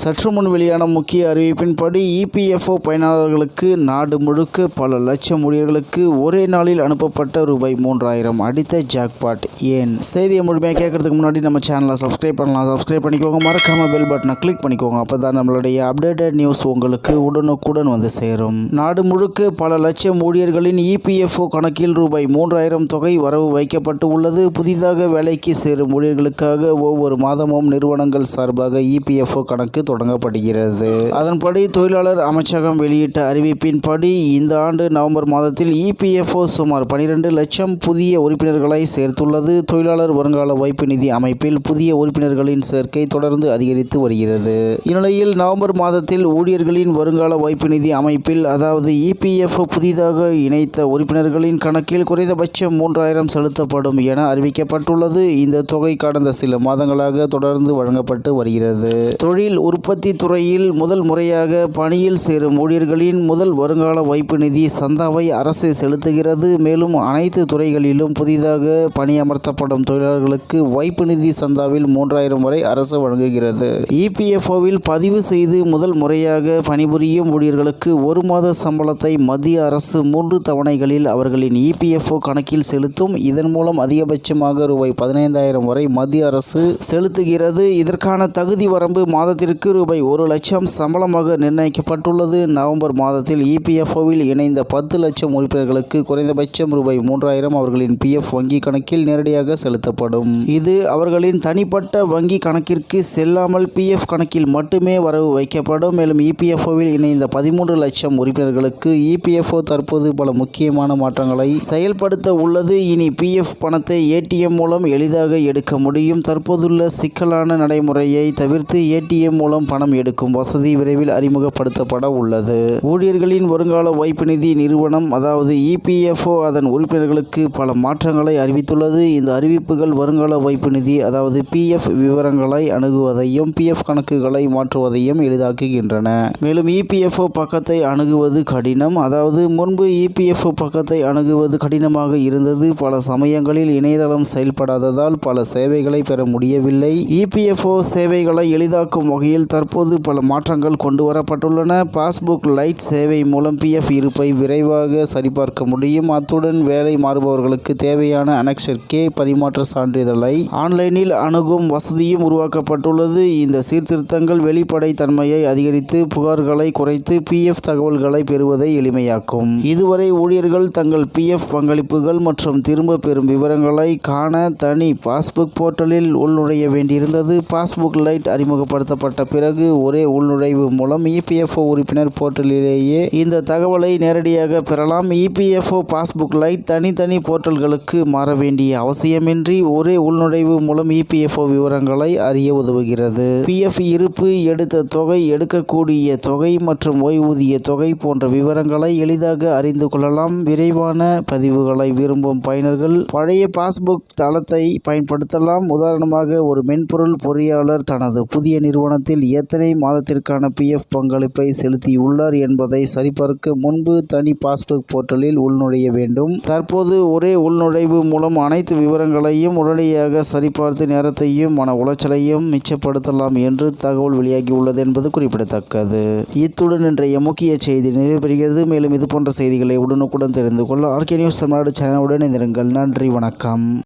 சற்று முன் வெளியான முக்கிய அறிவிப்பின்படி இபிஎஃப்ஓ பயனாளர்களுக்கு நாடு முழுக்க பல லட்சம் ஊழியர்களுக்கு ஒரே நாளில் அனுப்பப்பட்ட ரூபாய் மூன்றாயிரம் அடித்த ஜாக்பாட் ஏன்? செய்தியை முழுமையாக கேட்கறதுக்கு முன்னாடி நம்ம சேனலை சப்ஸ்கிரைப் பண்ணலாம். சப்ஸ்கிரைப் பண்ணிக்கோங்க. மறக்காம பெல் பட்டனை கிளிக் பண்ணிக்கோங்க. அப்போ தான் நம்மளுடைய அப்டேட்டட் நியூஸ் உங்களுக்கு உடனுக்குடன் வந்து சேரும். நாடு முழுக்க பல லட்சம் ஊழியர்களின் இபிஎஃப்ஓ கணக்கில் ரூபாய் மூன்றாயிரம் தொகை வரவு வைக்கப்பட்டு உள்ளது. புதிதாக வேலைக்கு சேரும் ஊழியர்களுக்காக ஒவ்வொரு மாதமும் நிறுவனங்கள் சார்பாக இபிஎஃப்ஓ கணக்கு தொடங்கப்படுகிறது. அதன்படி தொழிலாளர் அமைச்சகம் வெளியிட்ட அறிவிப்பின்படி இந்த ஆண்டு நவம்பர் மாதத்தில் இபிஎஃப்ஓ சுமார் பனிரெண்டு லட்சம் புதிய உறுப்பினர்களை சேர்த்துள்ளது. தொழிலாளர் வருங்கால வைப்பு நிதி அமைப்பில் புதிய உறுப்பினர்களின் சேர்க்கை தொடர்ந்து அதிகரித்து வருகிறது. இந்நிலையில் நவம்பர் மாதத்தில் ஊழியர்களின் வருங்கால வைப்பு நிதி அமைப்பில் அதாவது இபிஎஃப்ஓ புதிதாக இணைத்த உறுப்பினர்களின் கணக்கில் குறைந்தபட்சம் மூன்றாயிரம் செலுத்தப்படும் என அறிவிக்கப்பட்டுள்ளது. இந்த தொகை கடந்த சில மாதங்களாக தொடர்ந்து வழங்கப்பட்டு வருகிறது. தொழில் உற்பத்தி உற்பத்தி துறையில் முதல் முறையாக பணியில் சேரும் ஊழியர்களின் முதல் வருங்கால வைப்பு நிதி சந்தாவை அரசு செலுத்துகிறது. மேலும் அனைத்து துறைகளிலும் புதிதாக பணியமர்த்தப்படும் தொழிலாளர்களுக்கு வைப்பு நிதி சந்தாவில் மூன்றாயிரம் வரை அரசு வழங்குகிறது. இபிஎஃப்ஓவில் பதிவு செய்து முதல் முறையாக பணிபுரியும் ஊழியர்களுக்கு ஒரு மாத சம்பளத்தை மத்திய அரசு மூன்று தவணைகளில் அவர்களின் இபிஎஃப்ஓ கணக்கில் செலுத்தும். இதன் மூலம் அதிகபட்சமாக ரூபாய் பதினைந்தாயிரம் வரை மத்திய அரசு செலுத்துகிறது. இதற்கான தகுதி வரம்பு மாதத்திற்கு ரூபாய் ஒரு லட்சம் சம்பளமாக நிர்ணயிக்கப்பட்டுள்ளது. நவம்பர் மாதத்தில் இபிஎஃப்ஓவில் இணைந்த பத்து லட்சம் உறுப்பினர்களுக்கு குறைந்தபட்சம் ரூபாய் மூன்றாயிரம் அவர்களின் பிஎஃப் வங்கி கணக்கில் நேரடியாக செலுத்தப்படும். இது அவர்களின் தனிப்பட்ட வங்கி கணக்கிற்கு செல்லாமல் பிஎஃப் கணக்கில் மட்டுமே வரவு வைக்கப்படும். மேலும் இபிஎஃப்ஓவில் இணைந்த பதிமூன்று லட்சம் உறுப்பினர்களுக்கு இபிஎஃப்ஓ தற்போது பல முக்கியமான மாற்றங்களை செயல்படுத்த உள்ளது. இனி பிஎஃப் பணத்தை ஏடிஎம் மூலம் எளிதாக எடுக்க முடியும். தற்போதுள்ள சிக்கலான நடைமுறையை தவிர்த்து ஏடிஎம் மூலம் பணம் எடுக்கும் வசதி விரைவில் அறிமுகப்படுத்தப்பட உள்ளது. ஊழியர்களின் வருங்கால வைப்பு நிதி நிறுவனம் அதாவது இபிஎஃப்ஓ அதன் உறுப்பினர்களுக்கு பல மாற்றங்களை அறிவித்துள்ளது. இந்த அறிவிப்புகள் வருங்கால வைப்பு நிதி அதாவது பிஎஃப் விவரங்களை அணுகுவதையும் பிஎஃப் கணக்குகளை மாற்றுவதையும் எளிதாக்குகின்றன. மேலும் இபிஎஃப்ஓ பக்கத்தை அணுகுவது கடினம் அதாவது முன்பு இபிஎஃப்ஓ பக்கத்தை அணுகுவது கடினமாக இருந்தது. பல சமயங்களில் இணையதளம் செயல்படாததால் பல சேவைகளை பெற முடியவில்லை. இபிஎஃப்ஓ சேவைகளை எளிதாக்கும் வகையில் தற்போது பல மாற்றங்கள் கொண்டு வரப்பட்டுள்ளன. பாஸ்புக் லைட் சேவை மூலம் பிஎஃப் இருப்பை விரைவாக சரிபார்க்க முடியும். அத்துடன் வேலை மாறுபவர்களுக்கு தேவையான அனெக்சர் கே பரிமாற்ற சான்றிதழை ஆன்லைனில் அணுகும் வசதியும் உருவாக்கப்பட்டுள்ளது. இந்த சீர்திருத்தங்கள் வெளிப்படை தன்மையை அதிகரித்து புகார்களை குறைத்து பிஎஃப் தகவல்களை பெறுவதை எளிமையாக்கும். இதுவரை ஊழியர்கள் தங்கள் பிஎஃப் பங்களிப்புகள் மற்றும் திரும்ப பெறும் விவரங்களை காண தனி பாஸ்புக் போர்ட்டலில் உள்நுழைய வேண்டியிருந்தது. பாஸ்புக் லைட் அறிமுகப்படுத்தப்பட்ட பிறகு ஒரே உள்நுழைவு மூலம் இபிஎஃப்ஓ உறுப்பினர் போர்ட்டலிலேயே இந்த தகவலை நேரடியாக பெறலாம். இபிஎஃப்ஓ பாஸ்புக் லைட் தனித்தனி போர்ட்டல்களுக்கு மாற வேண்டிய அவசியமின்றி ஒரே உள்நுழைவு மூலம் இபிஎஃப்ஓ விவரங்களை அறிய உதவுகிறது. பிஎஃப் இருப்பு எடுத்த தொகை எடுக்கக்கூடிய தொகை மற்றும் ஓய்வூதிய தொகை போன்ற விவரங்களை எளிதாக அறிந்து கொள்ளலாம். விரைவான பதிவுகளை விரும்பும் பயனர்கள் பழைய பாஸ்புக் தளத்தை பயன்படுத்தலாம். உதாரணமாக ஒரு மென்பொருள் பொறியாளர் தனது புதிய நிறுவனத்தில் எத்தனை மாதத்திற்கான பிஎஃப் பங்களிப்பை செலுத்தியுள்ளார் என்பதை சரிபார்க்க முன்பு தனி பாஸ்புக் போர்ட்டலில் உள்நுழைய வேண்டும். தற்போது ஒரே உள்நுழைவு மூலம் அனைத்து விவரங்களையும் உடனடியாக சரிபார்த்து நேரத்தையும் மன உளைச்சலையும் மிச்சப்படுத்தலாம் என்று தகவல் வெளியாகியுள்ளது என்பது குறிப்பிடத்தக்கது. இத்துடன் இன்றைய முக்கிய செய்தி நிறைவு மேலும் இது போன்ற செய்திகளை உடனுக்குடன் தெரிந்து கொள்ள ஆர்கே நியூஸ் தமிழ்நாடு சேனலுடன் இணைந்திருங்கள். நன்றி வணக்கம்.